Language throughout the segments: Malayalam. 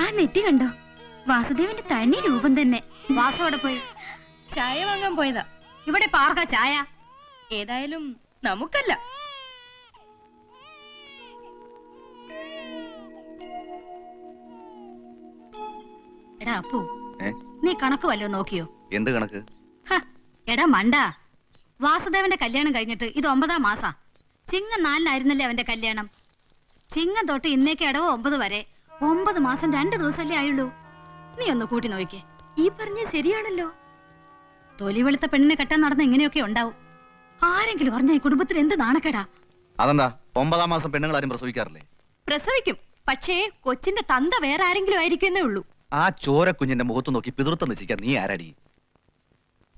ആ നെറ്റി കണ്ടോ? വാസുദേവന്റെ തനി രൂപം തന്നെ. വാസോടെ പോയി? ചായ വാങ്ങാൻ പോയതാ. ഇവിടെ പാർക്ക ചായ? ഏതായാലും നമുക്കല്ല. എടാ അപ്പു നീ കണക്ക് വല്ലോ നോക്കിയോ? എന്ത് കണക്ക്? ഹ, എടാ മണ്ട. വാസുദേവന്റെ കല്യാണം കഴിഞ്ഞിട്ട് ഇത് ഒമ്പതാം മാസാ. ചിങ്ങം നാലിനായിരുന്നല്ലേ അവന്റെ കല്യാണം? ചിങ്ങം തൊട്ട് ഇന്നേക്ക് ഇടവോ ഒമ്പത് വരെ. ഒമ്പത് മാസം രണ്ട് ദിവസമല്ലേ ആയുള്ളൂ. നീ ഒന്ന് കൂട്ടി നോക്കിക്കേ. ഈ പറഞ്ഞ ശരിയാണല്ലോ. തൊലി വെളുത്ത പെണ്ണിനെ കെട്ടാൻ നടന്ന ഇങ്ങനെയൊക്കെ ഉണ്ടാവും. ആരെങ്കിലും പറഞ്ഞ ഈ കുടുംബത്തിൽ എന്ത് നാണക്കേടാ? അതെന്താ? ഒമ്പതാം മാസം പെണ്ണുങ്ങൾ ആരും പ്രസവിക്കാറില്ലേ? പ്രസവിക്കും. പക്ഷേ കൊച്ചിന്റെ തന്ത വേറെ ആരെങ്കിലും ആയിരിക്കുന്നേ ഉള്ളൂ. ആ ചോര കുഞ്ഞിന്റെ മുഖത്ത് നോക്കി പിതൃത്വം നിശ്ചയിക്കാൻ നീ ആരാടി?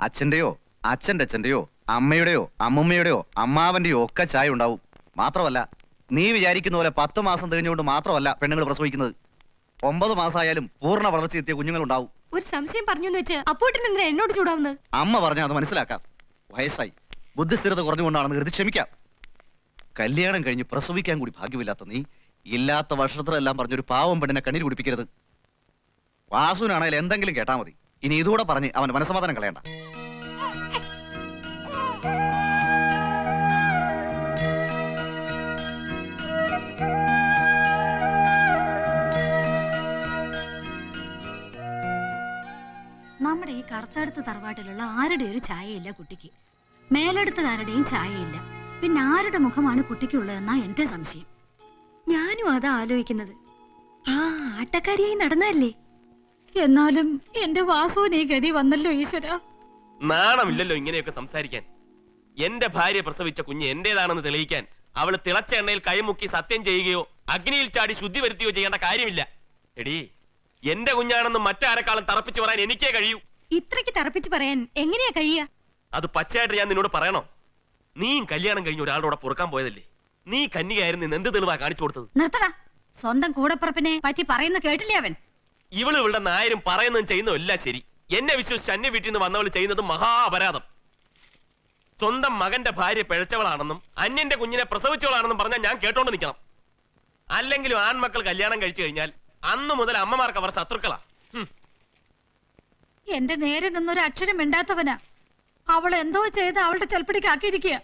അച്ഛന്റെയോ അച്ഛന്റെ അച്ഛന്റെയോ അമ്മയുടെയോ അമ്മുമ്മയുടെയോ അമ്മാവന്റെയോ ഒക്കെ ചായ ഉണ്ടാവും. മാത്രമല്ല നീ വിചാരിക്കുന്ന പോലെ പത്ത് മാസം തികഞ്ഞുകൊണ്ട് മാത്രമല്ല പെണ്ണുങ്ങൾ പ്രസവിക്കുന്നത്. ഒമ്പത് മാസമായാലും പൂർണ വളർച്ചയെത്തിയ കുഞ്ഞുങ്ങളുണ്ടാവും. ഒരു സംശയം പറഞ്ഞു വെച്ച് എന്നോട് ചൂടാവുന്നത്? അമ്മ പറഞ്ഞാൽ അത് മനസ്സിലാക്കാം. വയസ്സായി. ബുദ്ധിസ്ഥിരത കുറഞ്ഞുകൊണ്ടാണെന്ന് കരുതി ക്ഷമിക്കാം കല്യാണം കഴിഞ്ഞ് പ്രസവിക്കാൻ കൂടി ഭാഗ്യമില്ലാത്ത നീ ഇല്ലാത്ത വർഷത്തിലെല്ലാം പറഞ്ഞൊരു പാവം പെണ്ണിനെ കണ്ണിൽ കുടിപ്പിക്കരുത്. വാസുവിനാണെങ്കിൽ എന്തെങ്കിലും കേട്ടാ മതി. ഇനി ഇതുകൂടെ പറഞ്ഞ് അവൻ മനസ്സമാധാനം കളയണ്ട. കറുത്തടുത്ത തറവാട്ടിലുള്ള ആരുടെ ഒരു ചായയില്ല കുട്ടിക്ക്? മേലെടുത്തതാരുടെയും ചായയില്ല പിന്നെ ആരുടെ മുഖമാണ് കുട്ടിക്കുള്ളതെന്നാ എന്റെ സംശയം. ഞാനും അതാ ആലോചിക്കുന്നത്. ആ ആട്ടക്കാരിയായി നടന്നല്ലേ എന്നാലും എന്റെ വാസുവിന് ഈ ഗതി വന്നല്ലോ ഈശ്വര. നാണമില്ലല്ലോ ഇങ്ങനെയൊക്കെ സംസാരിക്കാൻ. എന്റെ ഭാര്യ പ്രസവിച്ച കുഞ്ഞ് എന്റേതാണെന്ന് തെളിയിക്കാൻ അവൾ തിളച്ച എണ്ണയിൽ കൈമുക്കി സത്യം ചെയ്യുകയോ അഗ്നിയിൽ ചാടി ശുദ്ധി വരുത്തുകയോ ചെയ്യേണ്ട കാര്യമില്ല. എടീ എന്റെ കുഞ്ഞാണെന്ന് മറ്റാരെക്കാളും തറപ്പിച്ചു പറയാൻ എനിക്കേ കഴിയൂ. ഇത്രയ്ക്ക് തറപ്പിച്ച് പറയാൻ എങ്ങനെയാ കഴിയുക? അത് പച്ചയായിട്ട് ഞാൻ നിന്നോട് പറയണോ? നീയും കല്യാണം കഴിഞ്ഞ ഒരാളോടെ പൊറുക്കാൻ പോയതല്ലേ? നീ കന്യകയായിരുന്നു എന്ത് തെളിവാ കാണിച്ചു കൊടുത്തത്? നിർത്തടാ. സ്വന്തം കൂടപ്പുറപ്പിനെ പറ്റി പറയുന്ന കേട്ടില്ലേ അവൻ? ഇവൾ ഇവളുടെ നായരും പറയുന്നതും ചെയ്യുന്നതും എല്ലാം ശരി. എന്നെ വിശ്വസിച്ച് അന്യ വീട്ടിൽ നിന്ന് വന്നവൾ ചെയ്യുന്നത് മഹാ അപരാധം സ്വന്തം മകന്റെ ഭാര്യ പിഴച്ചവളാണെന്നും അന്യന്റെ കുഞ്ഞിനെ പ്രസവിച്ചവളാണെന്നും പറഞ്ഞാൽ ഞാൻ കേട്ടോണ്ട് നിൽക്കണം. അല്ലെങ്കിലും ആൺമക്കൾ കല്യാണം കഴിച്ചു കഴിഞ്ഞാൽ അന്നു മുതൽ അമ്മമാർക്ക് അവർ ശത്രുക്കളാ. എന്റെ നേരെ നിന്നൊരു അക്ഷരം മിണ്ടാത്തവനാ. അവൾ എന്തോ ചെയ്ത് അവളുടെ ചെൽപ്പിടിക്കാക്കിയിരിക്കുക.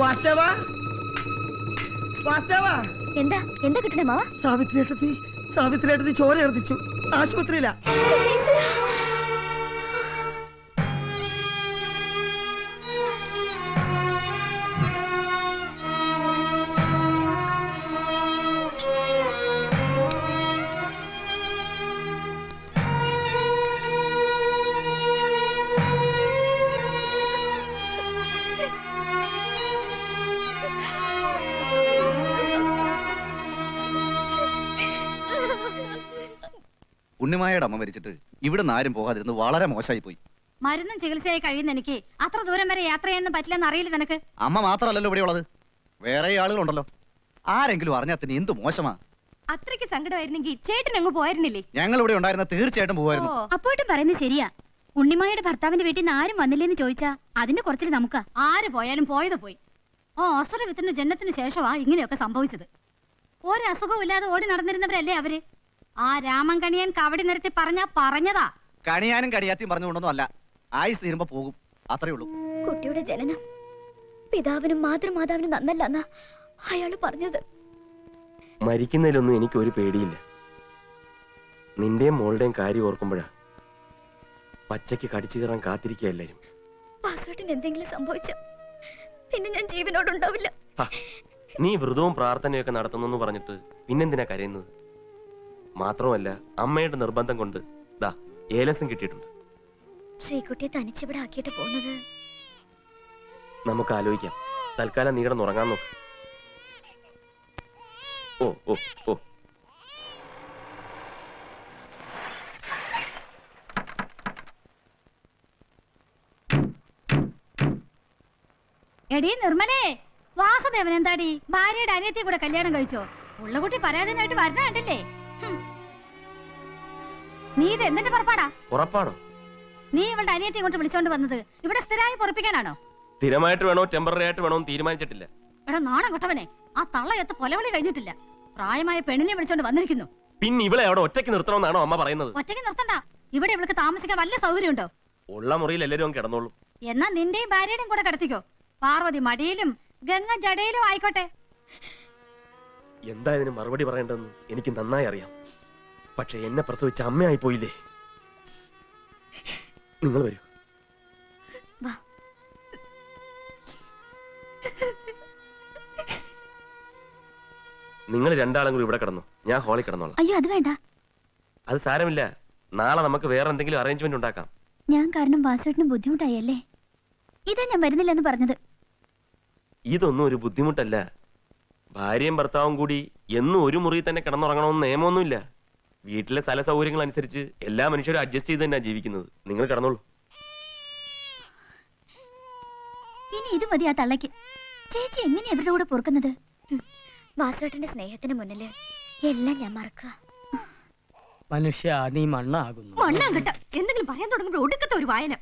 വാസ്തവ? വാസ്തവ? എന്താ? എന്താ കിട്ടണേ മാവ സാവിത്രി സാവിത്രി ചോര എർത്തിച്ചു ആശുപത്രിയിലാ. ഉണ്ണിമായയുടെ അമ്മ മരിച്ചിട്ട് ഇവിടെ നിന്ന് ആരും പോകാതിരുന്ന് വളരെ മോശമായി പോയി മരുന്നും ചികിത്സയായി കഴിയുന്ന എനിക്ക് അത്ര ദൂരം വരെ യാത്ര ചെയ്യാനൊന്നും പറ്റില്ലെന്ന് അറിയില്ല നിനക്ക്. അമ്മ മാത്രമല്ലല്ലോ ഇവിടെ ഉള്ളത്. വേറെ ആളുകളുണ്ടല്ലോ. ആരെങ്കിലും അറിഞ്ഞാൽ തന്നെ എന്ത് മോശമാ? അത്രയ്ക്ക് സങ്കടമായിരുന്നെങ്കിൽ ചേട്ടൻ അങ്ങ് പോയിരുന്നില്ലേ? ഞങ്ങൾ ഇവിടെ ഉണ്ടായിരുന്ന തീർച്ചയായിട്ടും പോവായിരുന്നു. അപ്പോട്ടും പറയുന്നത് ശരിയാ. ഉണ്ണിമായുടെ ഭർത്താവിന്റെ വീട്ടിൽ നിന്ന് ആരും വന്നില്ലെന്ന് ചോദിച്ചാ അതിന്റെ കുറച്ചിൽ നമുക്ക്. ആര് പോയാലും പോയത് പോയി. ഓ അസുര വിത്തിന് ജന്മത്തിന് ശേഷമാ ഇങ്ങനെയൊക്കെ സംഭവിച്ചത്. ഒരസുഖവും ഇല്ലാതെ ഓടി നടന്നിരുന്നവരല്ലേ അവർ? ആ രാമൻ കണിയൻ കവടി നിരത്തി പറഞ്ഞ പറഞ്ഞതാ. കണിയാനും കടിയാത്തിയും പറഞ്ഞുകൊണ്ടൊന്നും അല്ല ആയുസ് തീരുമ്പോ പോകും. അത്രേ ഉള്ളൂ. കുട്ടിയുടെ ജനനം. പിതാവിനും മാതൃമാതാവിനും നന്നല്ല എന്നാ അയാൾ പറഞ്ഞത്. മരിക്കുന്നതിലൊന്നും എനിക്ക് ഒരു പേടിയില്ല. നിന്റെയും മോളുടെയും കാര്യം ഓർക്കുമ്പോഴാ പച്ചയ്ക്ക് കടിച്ചു കയറാൻ കാത്തിരിക്കുക എല്ലാരും. പാസ്വേർഡിന് എന്തെങ്കിലും സംഭവിച്ച പിന്നെ ഞാൻ ജീവനോടുണ്ടാവില്ല. ഉണ്ടാവില്ല നീ വ്രതവും പ്രാർത്ഥനയൊക്കെ നടത്തുന്നു പറഞ്ഞിട്ട് പിന്നെന്തിനാ കരയുന്നത്? മാത്രമല്ല അമ്മയുടെ നിർബന്ധം കൊണ്ട് ദാ ഏലസം കിട്ടിയിട്ടുണ്ട്. ശ്രീകുട്ടിയെ തനിച്ചിവിടെ ആക്കിയിട്ട് പോകുന്നത്? നമുക്ക് ആലോചിക്കാം. തൽക്കാലം നീ കിടന്നുറങ്ങാൻ നോക്ക്. ഓ ഓ ഓ. എടീ നിർമ്മലേ വാസുദേവൻ എന്താടി? ഭാര്യയുടെ അനിയത്തി കൂടെ കല്യാണം കഴിച്ചോ? ഉള്ള കുട്ടി പരാതിനായിട്ട് വരണ കണ്ടില്ലേ. നീ ഇത് എന്തിന്റെ പുറപ്പാടാ? ഉറപ്പാണോ? നീ ഇവളുടെ അനിയത്തി ഇങ്ങോട്ട് വിളിച്ചോണ്ട് വന്നത് ഇവിടെ സ്ഥിരമായി പൊറപ്പിക്കാനാണോ? സ്ഥിരമായിട്ട് വേണോ ടെമ്പററി ആയിട്ട് വേണോ തീരുമാനിച്ചിട്ടില്ല. എടാ നാണം കൊട്ടവനെ. ആ തള്ളയത്ത് കൊലവിളി കഴിഞ്ഞിട്ടില്ല. പ്രായമായ പെണ്ണിനെ വിളിച്ചോണ്ട് വന്നിരിക്കുന്നു. പിന്നെ ഇവളെ അവിടെ ഒറ്റയ്ക്ക് നിർത്തണമെന്നാണോ അമ്മ പറയുന്നത്? ഒറ്റയ്ക്ക് നിർത്തണ്ട. ഇവിടെ ഇവൾക്ക് താമസിക്കാൻ വല്ല സൗകര്യമുണ്ടോ? ഉള്ള മുറിയിൽ എല്ലാവരും കിടന്നോളൂ കിടന്നോളും. എന്നാ നിന്റെയും ഭാര്യയുടെയും കൂടെ കിടത്തിക്കോ. പാർവതി മടിയിലും ഗംഗ ജടയിലും ആയിക്കോട്ടെ. എന്താ ഇതിന് മറുപടി പറയേണ്ടതെന്ന് എനിക്ക് നന്നായി അറിയാം. പക്ഷെ എന്നെ പ്രസവിച്ച അമ്മയായി പോയില്ലേ? നിങ്ങൾ വരൂ. നിങ്ങൾ രണ്ടാളും കൂടി ഇവിടെ കിടന്നു. ഞാൻ ഹോളിൽ കിടന്നോളാം. അയ്യോ അത് വേണ്ട. അത് സാരമില്ല. നാളെ നമുക്ക് വേറെ എന്തെങ്കിലും അറേഞ്ച്മെന്റ് ഉണ്ടാക്കാം. ഞാൻ കാരണം വാസുവേട്ടന് ബുദ്ധിമുട്ടായല്ലേ? ഇതാ ഞാൻ വരുന്നില്ലെന്ന് പറഞ്ഞത്. ഇതൊന്നും ഒരു ബുദ്ധിമുട്ടല്ല. ഭാര്യയും ഭർത്താവും കൂടി എന്നും ഒരു മുറിയിൽ തന്നെ കിടന്നുറങ്ങണമെന്ന് നിയമമൊന്നുമില്ല. വീട്ടിലെ സ്ഥല സൗകര്യങ്ങൾ അനുസരിച്ച് എല്ലാ മനുഷ്യരും അഡ്ജസ്റ്റ് ചെയ്ത് തന്നെയാണ് ജീവിക്കുന്നത്. നിങ്ങൾ കിടന്നോളൂ. ഇനി ഇത് മതി ആ തള്ളയ്ക്ക്. ചേച്ചി എങ്ങനെയാ ഇവരുടെ കൂടെ പൊറുക്കുന്നത്? വാസുവേട്ടന്റെ സ്നേഹത്തിന് മുന്നിൽ എല്ലാം ഞാൻ മറക്കുക. മനുഷ്യ നീ മണ്ണാകുന്നു മണ്ണാൻ കേട്ട. എന്തെങ്കിലും പറയാൻ തുടങ്ങുമ്പോൾ ഒടുക്കത്തെ ഒരു വായന.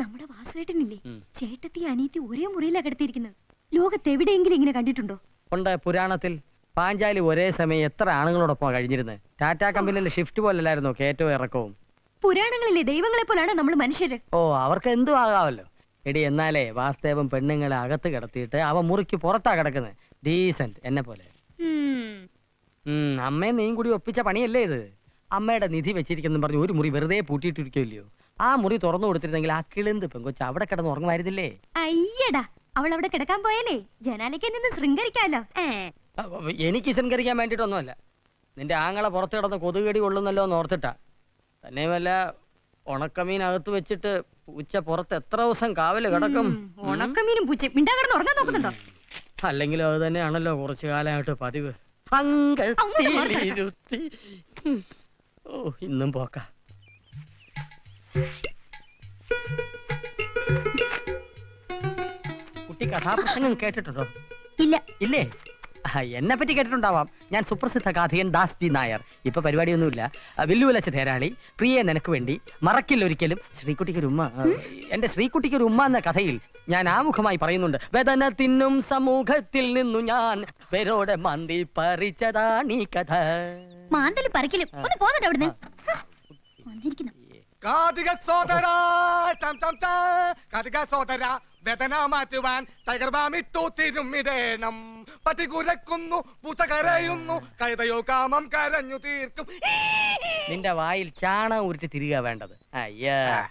നമ്മുടെ വാസുവേട്ടനില്ലേ. ചേട്ടത്തി അനിയത്തി ഒരേ മുറിയിലാ കിടത്തിയിരിക്കുന്നത്. ലോകത്ത് എവിടെയെങ്കിലും ഇങ്ങനെ കണ്ടിട്ടുണ്ടോ? ഉണ്ട് പുരാണത്തിൽ പാഞ്ചാലി ഒരേ സമയം എത്ര ആണുങ്ങളോടൊപ്പം കഴിഞ്ഞിരുന്നത് ടാറ്റാ കമ്പനിയിലെ ഷിഫ്റ്റ് പോലല്ലായിരുന്നോ? കയറ്റവും ഇറക്കവും. പുരാണങ്ങളിലെ ദൈവങ്ങളെ പോലാണ് നമ്മൾ മനുഷ്യര്. ഓ അവർക്ക് എന്തും ആകാമല്ലോ എടി എന്നാലേ വാസ്തവം പെണ്ണുങ്ങളെ അകത്ത് കിടത്തിയിട്ട് അവ മുറിക്ക് പുറത്താ കിടക്കുന്നത് ഡീസന്റ് എന്നെ പോലെ. അമ്മയും നീയും കൂടി ഒപ്പിച്ച പണിയല്ലേ ഇത്? അമ്മയുടെ നിധി വെച്ചിരിക്കുന്നു പറഞ്ഞു ഒരു മുറി വെറുതെ പൂട്ടിയിട്ടിരിക്കുമല്ലോ ആ മുറി തുറന്നു കൊടുത്തിരുന്നെങ്കിൽ ആ കിളിന്ത് പെങ്കൊച്ച് അവിടെ കിടന്ന് ഉറങ്ങുമായിരുന്നില്ലേ? അയ്യടാ അവൾ അവിടെ കിടക്കാൻ പോയാലേ. ജനാലയ്ക്ക് നിന്ന് ശൃംഗരിക്കാലോ. എനിക്ക് ശൃംഗരിക്കാൻ വേണ്ടിയിട്ടൊന്നുമല്ല. നിന്റെ ആങ്ങളെ പുറത്ത് കിടന്ന് കൊതുകടി കൊള്ളുന്നല്ലോ എന്ന് ഓർത്തിട്ടാ. തന്നെയുമല്ല ഉണക്കമീൻ അകത്ത് വെച്ചിട്ട് ഉച്ച പുറത്ത് എത്ര ദിവസം കാവൽ കിടക്കും? ഉണക്കമീനും പൂച്ച കിടന്ന് ഉറങ്ങാൻ നോക്കുന്നുണ്ടോ? അല്ലെങ്കിലും അത് തന്നെയാണല്ലോ കുറച്ചു കാലമായിട്ട് പതിവ്. ഓ ഇന്നും പോക്ക. കുട്ടി കഥാപ്രസംഗം കേട്ടിട്ടുണ്ടോ? ഇല്ല. ഇല്ലേ? എന്നെ പറ്റി കേട്ടിട്ടുണ്ടാവാം. ഞാൻ സുപ്രസിദ്ധ കാഥികൻ ദാസ് ജി നായർ. ഇപ്പൊ പരിപാടിയൊന്നുമില്ല. വില്ലുവിലച്ച തേരാളി പ്രിയെ നിനക്ക് വേണ്ടി മറക്കില്ല ഒരിക്കലും ശ്രീകുട്ടിക്കൊരു ഉമ്മ എന്റെ ശ്രീകുട്ടിക്കൊരു ഉമ്മ എന്ന കഥയിൽ ഞാൻ ആമുഖമായി പറയുന്നുണ്ട്. വേദന തിന്നും സമൂഹത്തിൽ നിന്നു ഞാൻ പേരോടെ മന്തി ഈ കഥ. മാന്തൽ പറിക്കലും. ഒന്ന് പോകട്ടെ അവിടുന്ന്. ഹ, സോദരാ കാതിക സോദരാ ചം ചം ചാ. കാതിക സോദര വേദന മാറ്റുവാൻ ടൈഗർ ബാമിട്ടു തിരുമിടേണം പട്ടി കുരക്കുന്നു പൂച്ച കരയുന്നു കൈതയോ കാമം കരഞ്ഞു തീർക്കും നിന്റെ വായിൽ ചാണകം ഉരുട്ടി തിരിക വേണ്ടത്. അയ്യാ.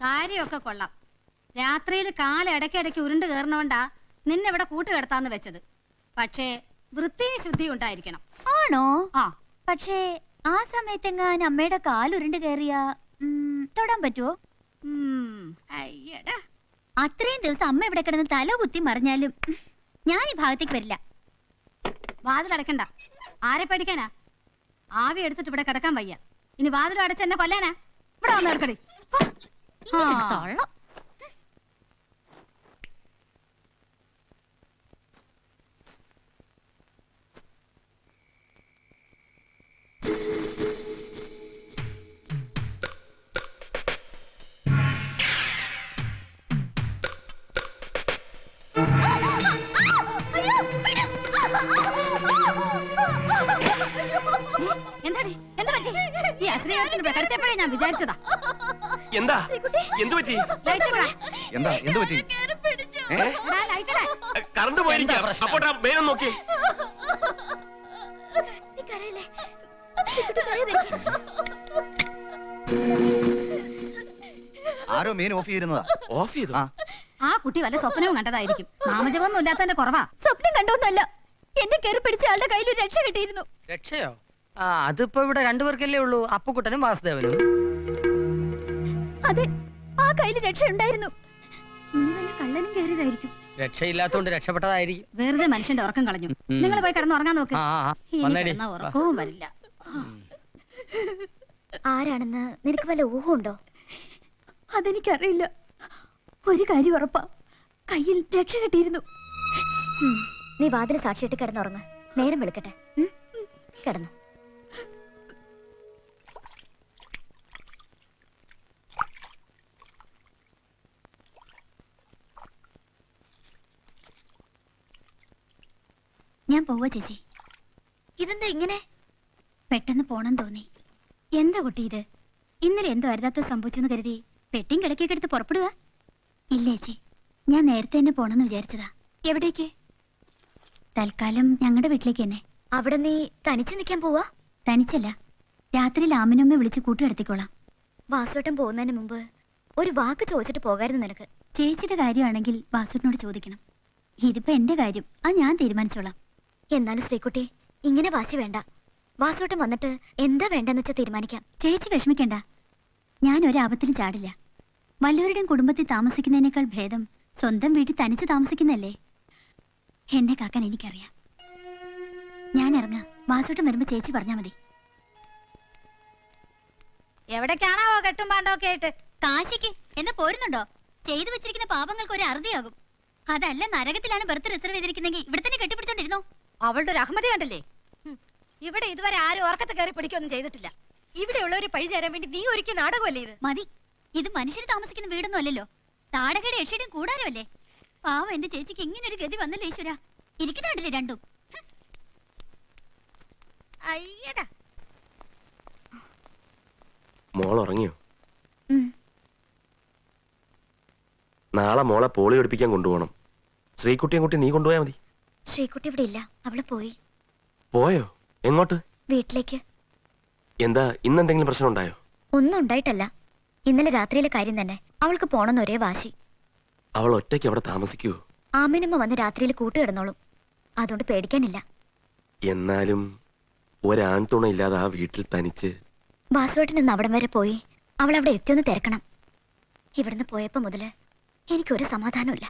കാര്യമൊക്കെ കൊള്ളാം. രാത്രിയിൽ കാല ഇടയ്ക്കിടയ്ക്ക് ഉരുണ്ട് കയറണോണ്ടാ നിന്നെ ഇവിടെ കൂട്ടുകിടത്താന്ന് വെച്ചത്. പക്ഷേ വൃത്തിയും ശുദ്ധിയും ഉണ്ടായിരിക്കണം. ആണോ? ആ. പക്ഷേ ആ സമയത്തെങ്ങാൻ അമ്മയുടെ കാലുരുണ്ട് കയറിയ തൊടാൻ പറ്റുമോ അത്രയും ദിവസം അമ്മ ഇവിടെ കിടന്ന് തല കുത്തി മറിഞ്ഞാലും ഞാൻ ഈ ഭാഗത്തേക്ക് വരില്ല. വാതിലടക്കണ്ട ആരെ പഠിക്കാനാ ആവി എടുത്തിട്ട് ഇവിടെ കിടക്കാൻ വയ്യ. ഇനി വാതിൽ അടച്ച് എന്നെ കൊല്ലാനാ? ഇവിടെ വന്ന് കിടക്കടി ഇങ്ങനൊരു ഈ അശ്രീകാരത്തിന് ഇവിടെ കിടത്തിയപ്പോഴേ ഞാൻ വിചാരിച്ചതാ. എന്താ? എന്തു പറ്റി. എന്താ? എന്ത് പറ്റി. കറണ്ട് പോയിരിക്കാം? അപ്പോട്ടാ മേനം നോക്കി. നീ കരയല്ലേ? ചിക്കുട്ടി കരയാതിരിക്ക്. ആരോ മീൻ ഓഫ് ചെയ്തിരുന്നതാ. ഓഫ് ചെയ്തു? ആ. കുട്ടി വല്ല സ്വപ്നവും കണ്ടതായിരിക്കും. നാമജപമൊന്നും ഇല്ലാത്തതിന്റെ കുറവാ. സ്വപ്നം കണ്ടോന്നല്ല എന്നെ കയറി പിടിച്ച ആളുടെ കയ്യിൽ രക്ഷ കിട്ടിയിരുന്നു. രക്ഷയോ? ആ അതിപ്പോ ഇവിടെ രണ്ടുപേർക്കല്ലേ ഉള്ളൂ. അപ്പുക്കുട്ടനും വാസുദേവനും. അതെ ആ കയ്യിൽ രക്ഷ ഉണ്ടായിരുന്നു ഇനി വല്ല കള്ളനും കയറിയതായിരിക്കും. രക്ഷയില്ലാത്തോണ്ട് രക്ഷപ്പെട്ടതായിരിക്കും. വെറുതെ മനുഷ്യന്റെ ഉറക്കം കളഞ്ഞു. നിങ്ങൾ പോയി കിടന്ന് ഉറങ്ങാൻ നോക്ക്. ആ ആ, ആ. ഇനി വന്നേടി. കിടന്നാ ഉറക്കവും വരില്ല. ആരാണെന്ന് നിനക്ക് വല്ല ഊഹമുണ്ടോ? അതെനിക്കറിയില്ല. ഒരു കാര്യം ഉറപ്പാ. കയ്യിൽ രക്ഷ കിട്ടിയിരുന്നു. ഉം. നീ വാതിൽ സാക്ഷിയിട്ട് കിടന്നുറങ്ങ്. നേരം വെളുക്കട്ടെ. ഉം? കിടന്നു. ഞാൻ പോവാ ചേച്ചി. ഇതെന്താ ഇങ്ങനെ? പെട്ടെന്ന് പോണം തോന്നി. എന്താ കുട്ടി ഇത്? ഇന്നലെ എന്തോ അരുതാത്ത സംഭവിച്ചു കരുതി പെട്ടിയും കിടക്കൊക്കെ എടുത്ത് പുറപ്പെടുക ഇല്ല ചേച്ചി. ഞാൻ നേരത്തെ തന്നെ പോണെന്ന് വിചാരിച്ചതാ. എവിടേക്ക്? തൽക്കാലം ഞങ്ങളുടെ വീട്ടിലേക്ക് തന്നെ. അവിടെ നീ തനിച്ച് നിൽക്കാൻ പോവാ? തനിച്ചല്ല. രാത്രി ലാമിനമ്മ വിളിച്ച് കൂട്ടിയെടുത്തിക്കോളാം വാസുവേട്ടൻ പോകുന്നതിന് മുമ്പ് ഒരു വാക്ക് ചോദിച്ചിട്ട് പോകായിരുന്നു നിനക്ക്. ചേച്ചിയുടെ കാര്യമാണെങ്കിൽ വാസുവിനോട് ചോദിക്കണം. ഇതിപ്പോ എന്റെ കാര്യം. അത് ഞാൻ തീരുമാനിച്ചോളാം. എന്നാലും ശ്രീകുട്ടി ഇങ്ങനെ വാശി വേണ്ട. വാസോട്ടം വന്നിട്ട് എന്താ വേണ്ടെന്ന് വെച്ചാൽ തീരുമാനിക്കാം. ചേച്ചി വിഷമിക്കണ്ട. ഞാൻ ഒരാപത്തിലും ചാടില്ല. വല്ലവരുടെയും കുടുംബത്തിൽ താമസിക്കുന്നതിനേക്കാൾ ഭേദം സ്വന്തം വീട്ടിൽ തനിച്ച് താമസിക്കുന്നല്ലേ എന്നെ കാക്കാൻ എനിക്കറിയാം. ഞാൻ ഇറങ്ങാം വാസോട്ടം വരുമ്പോ ചേച്ചി പറഞ്ഞാ മതി. എവിടേക്കാണാവോ കെട്ടും പാണ്ടൊക്കെ ആയിട്ട്? കാശിക്ക്. എന്ന് പോരുന്നുണ്ടോ? ചെയ്തു വെച്ചിരിക്കുന്ന പാപങ്ങൾക്ക് ഒരു അറുതിയാകും. അതല്ല നരകത്തിലാണ് ബർത്ത് റിസർവ് ചെയ്തിരിക്കുന്നെങ്കിൽ ഇവിടെ തന്നെ കെട്ടിപ്പിടിച്ചോണ്ടിരുന്നോ? അവളുടെ ഒരു അഹമ്മതി കണ്ടല്ലേ? ഇവിടെ ഇതുവരെ ആരും ഉറക്കത്തെ കയറി പിടിക്കൊന്നും ചെയ്തിട്ടില്ല. ഇവിടെയുള്ളവര് പഴി ചേരാൻ വേണ്ടി നീ ഒരുക്കിയ നാടകമല്ലേ ഇത്? മതി. ഇത് മനുഷ്യർ താമസിക്കുന്ന വീടൊന്നും അല്ലല്ലോ. താടകയുടെ യക്ഷയുടെയും കൂടാരമല്ലേ? പാവം എന്റെ ചേച്ചിക്ക് ഇങ്ങനെ ഒരു ഗതി വന്നല്ലേ ഈശ്വര? ഇരിക്കുന്നുണ്ടല്ലേ രണ്ടും? അയ്യടാ. മോൾ ഉറങ്ങിയോ? നാളെ മോളെ പോളി പഠിപ്പിക്കാൻ കൊണ്ടുപോകണം. ശ്രീകുട്ടിയും കുട്ടി നീ കൊണ്ടുപോയാ മതി. ശ്രീകുട്ടി ഇവിടെ ഇല്ല. അവൾ പോയി. പോയോ? എങ്ങോട്ട്? വീട്ടിലേക്ക്. എന്താ ഇന്നെന്തെങ്കിലും പ്രശ്നം ഉണ്ടായോ ഒന്നും ഉണ്ടായിട്ടല്ല. ഇന്നലെ രാത്രിയിലെ കാര്യം തന്നെ. അവൾക്ക് പോണെന്ന് ഒരേ വാശി. അവൾ ഒറ്റയ്ക്ക് അവിടെ താമസിക്കുവോ? ആമിനമ്മ വന്ന് രാത്രിയിൽ കൂട്ടുകിടന്നോളും അതുകൊണ്ട് പേടിക്കാനില്ല. എന്നാലും ഒരാൺതുണ ഇല്ലാതെ ആ വീട്ടിൽ തനിച്ച് വാസുവേട്ടൻ ഒന്ന് അവിടം വരെ പോയി. അവൾ അവിടെ എത്തിയൊന്ന് തിരക്കണം. ഇവിടുന്ന് പോയപ്പോ മുതൽ എനിക്കൊരു സമാധാനമില്ല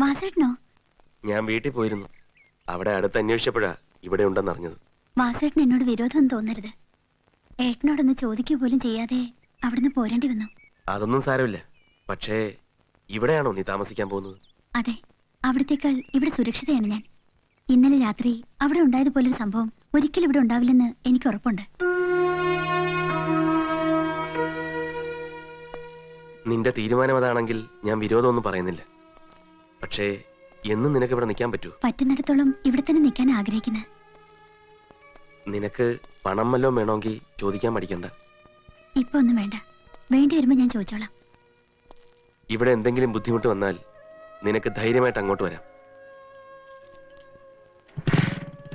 വാസുവേട്ടനോ ഞാൻ വീട്ടിൽ പോയിരുന്നു. അവിടെ അടുത്ത് അന്വേഷിച്ചപ്പോഴാ ഇവിടെ ഉണ്ടെന്ന് അറിഞ്ഞത്. മാസേട്ടൻ എന്നോട് വിരോധം തോന്നരുത്. ഏട്ടനോടൊന്ന് ചോദിക്കുക പോലും ചെയ്യാതെ അവിടുന്ന് പോരേണ്ടി വന്നു. അതൊന്നും സാരമില്ല. പക്ഷേ ഇവിടെയാണോ നീ താമസിക്കാൻ പോകുന്നത്? അതെ അവിടത്തേക്കാൾ ഇവിടെ സുരക്ഷിതയാണ് ഞാൻ. ഇന്നലെ രാത്രി അവിടെ ഉണ്ടായതുപോലൊരു സംഭവം ഒരിക്കലും ഇവിടെ ഉണ്ടാവില്ലെന്ന് എനിക്ക് ഉറപ്പുണ്ട്. നിന്റെ തീരുമാനം അതാണെങ്കിൽ ഞാൻ വിരോധമൊന്നും പറയുന്നില്ല. പക്ഷേ എന്നും നിനക്ക് ഇവിടെ നിൽക്കാൻ പറ്റൂ? പറ്റുന്നിടത്തോളം ഇവിടെ തന്നെ നിൽക്കാൻ ആഗ്രഹിക്കുന്നത് നിനക്ക് പണം വല്ലതും വേണമെങ്കിൽ ചോദിക്കാൻ പഠിക്കണ്ട ഇപ്പൊ ഒന്നും വേണ്ട. വേണ്ടി വരുമ്പോ ഞാൻ ചോദിച്ചോളാം. ഇവിടെ എന്തെങ്കിലും ബുദ്ധിമുട്ട് വന്നാൽ നിനക്ക് ധൈര്യമായിട്ട് അങ്ങോട്ട് വരാം.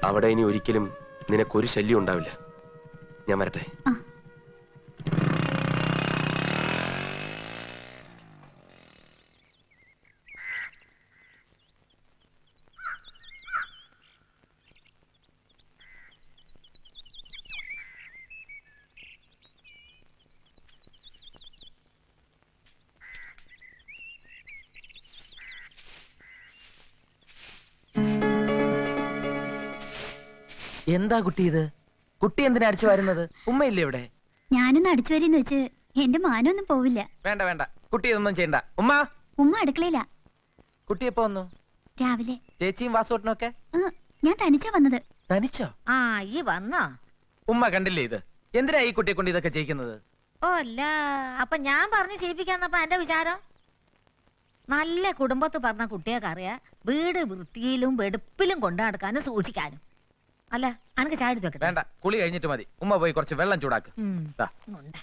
അവിടെ ഇനി ഒരിക്കലും നിനക്കൊരു ശല്യം ഉണ്ടാവില്ല. ഞാൻ വരട്ടെ? ആ. എന്താ കുട്ടി ഇത്? കുട്ടി എന്തിനാ അടിച്ചു വരുന്നത്? ഉമ്മയില്ലേ ഇവിടെ? ഞാനൊന്ന് അടിച്ചു വരുന്ന വെച്ച് എന്റെ മാനൊന്നും പോവില്ല. വേണ്ട വേണ്ട. കുട്ടി ഇതൊന്നും ചെയ്യണ്ട. ഉമ്മ? ഉമ്മ അടുക്കളയില്ല കുട്ടി എപ്പോ വന്നു? രാവിലെ. ചേച്ചിയും വാസോട്ടനും ഒക്കെ ഞാൻ തനിച്ചാ വന്നത്. തനിച്ചോ? ആ ഈ വന്നോ? ഉമ്മ കണ്ടില്ലേ ഇത്? എന്തിനാ ഈ കുട്ടിയെ കൊണ്ട് ഇതൊക്കെ ചെയ്യിക്കുന്നത്? ഓ അല്ല. അപ്പൊ ഞാൻ പറഞ്ഞു ചെയ്യിപ്പിക്കാന്നപ്പോ എന്റെ വിചാരം? നല്ല കുടുംബത്ത് പറഞ്ഞ കുട്ടിയൊക്കെ അറിയാ വീട് വൃത്തിയിലും വെടുപ്പിലും കൊണ്ടു നടക്കാനും സൂക്ഷിക്കാനും. അല്ല അനക്ക് ചായ എടുത്ത് വെക്കട്ടെ? വേണ്ട കുളി കഴിഞ്ഞിട്ട് മതി. ഉമ്മ പോയി കുറച്ച് വെള്ളം ചൂടാക്ക്. ഉം. ദാ. ഉണ്ട്.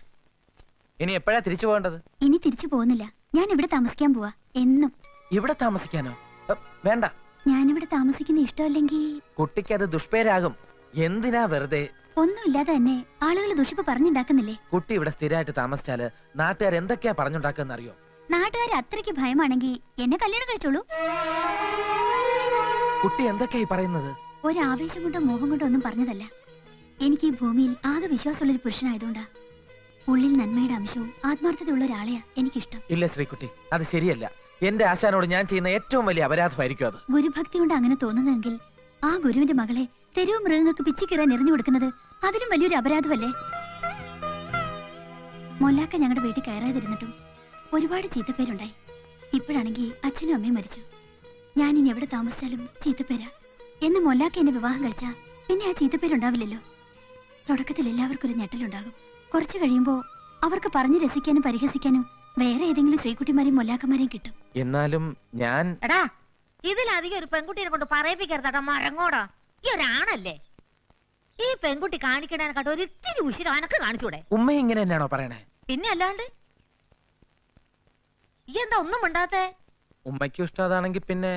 ഇനി എപ്പോഴാ തിരിച്ചു പോകേണ്ടത്? ഇനി തിരിച്ചു പോകുന്നില്ല. ഞാൻ ഇവിടെ താമസിക്കാൻ പോവാ. എന്നും. ഇവിടെ താമസിക്കാനോ? അ, വേണ്ട. ഞാനിവിടെ താമസിക്കുന്ന ഇഷ്ടമല്ലെങ്കിൽ കുട്ടിക്ക് അത് ദുഷ്പേരാകും. എന്തിനാ വെറുതെ? ഒന്നുമില്ലാതെ തന്നെ ആളുകൾ ദുഷിപ്പ് പറഞ്ഞുണ്ടാക്കുന്നില്ലേ? കുട്ടി ഇവിടെ സ്ഥിരമായിട്ട് താമസിച്ചാൽ നാട്ടുകാർ എന്തൊക്കെയാ പറഞ്ഞുണ്ടാക്കുന്ന അറിയോ നാട്ടുകാർ അത്രയ്ക്ക് ഭയമാണെങ്കിൽ എന്നെ കല്യാണം കഴിച്ചോളൂ. കുട്ടി എന്തൊക്കെയായി പറയുന്നത്? ഒരാവേശം കൊണ്ടോ മോഹം കൊണ്ടോ ഒന്നും പറഞ്ഞതല്ല. എനിക്ക് ഈ ഭൂമിയിൽ ആകെ വിശ്വാസമുള്ള ഒരു പുരുഷനായതുകൊണ്ടാ. ഉള്ളിൽ നന്മയുടെ അംശവും ആത്മാർത്ഥതയുള്ള ഒരാളെയാ എനിക്കിഷ്ടം. ഇല്ല ശ്രീകുട്ടി അത് ശരിയല്ല. എന്റെ ആശാനോട് ഞാൻ ചെയ്യുന്ന ഏറ്റവും വലിയ അപരാധമായിരിക്കും അത്. ഗുരുഭക്തി കൊണ്ട് അങ്ങനെ തോന്നുന്നെങ്കിൽ ആ ഗുരുവിന്റെ മകളെ തെരുവ് മൃഗങ്ങൾക്ക് പിച്ചിക്കിറാൻ എറിഞ്ഞു കൊടുക്കുന്നത് അതിലും വലിയൊരു അപരാധമല്ലേ? മൊല്ലാക്ക ഞങ്ങളുടെ വീട്ടിൽ കയറാതിരുന്നിട്ടും ഒരുപാട് ചീത്തപ്പേരുണ്ടായി. ഇപ്പോഴാണെങ്കിൽ അച്ഛനും അമ്മയും മരിച്ചു. ഞാൻ ഇനി എവിടെ താമസിച്ചാലും ചീത്തപ്പേരാ. എന്ന് മൊല്ലാക്ക എന്നെ വിവാഹം കഴിച്ചാ പിന്നെ ആ ചീത്തപ്പേരുണ്ടാവില്ലല്ലോ തുടക്കത്തിൽ എല്ലാവർക്കും ഒരു ഞെട്ടലുണ്ടാകും. കുറച്ചു കഴിയുമ്പോ അവർക്ക് പറഞ്ഞു രസിക്കാനും പരിഹസിക്കാനും വേറെ ഏതെങ്കിലും ശ്രീകുട്ടിമാരെയും മൊല്ലാക്കന്മാരെയും കിട്ടും. എന്നാലും ഞാൻ എടാ ഇതിലധികം ഒരു പെൺകുട്ടിയെ കൊണ്ട് പറയിപ്പിക്കരുതടാ മരങ്ങോടാ. ഈ ഒരാണല്ലേ. ഈ പെൺകുട്ടി കാണിക്കണേനെക്കാട്ട് ഒരു ഇത്തിരി ഉശിരം അനക്ക് കാണിച്ചൂടെ? ഉമ്മ ഇങ്ങനെ തന്നെയാണോ പറയണേ? പിന്നെ അല്ലാണ്ട്? ഈ എന്താ ഒന്നും മിണ്ടാത്തേ? ഉമ്മയ്ക്കും ഇഷ്ടം അതാണെങ്കിൽ പിന്നെ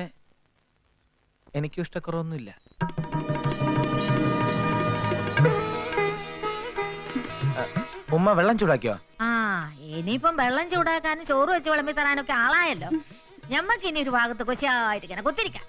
എനിക്കും ഇഷ്ടക്കുറവൊന്നുമില്ല. ഉമ്മ വെള്ളം ചൂടാക്കിയോ? ആ ഇനിയിപ്പം വെള്ളം ചൂടാക്കാനും ചോറ് വെച്ച് വിളമ്പി തരാനൊക്കെ ആളായല്ലോ. ഞമ്മക്ക് ഇനി ഒരു ഭാഗത്ത് കൊശിയായിരിക്കണം കുത്തിരിക്കാം.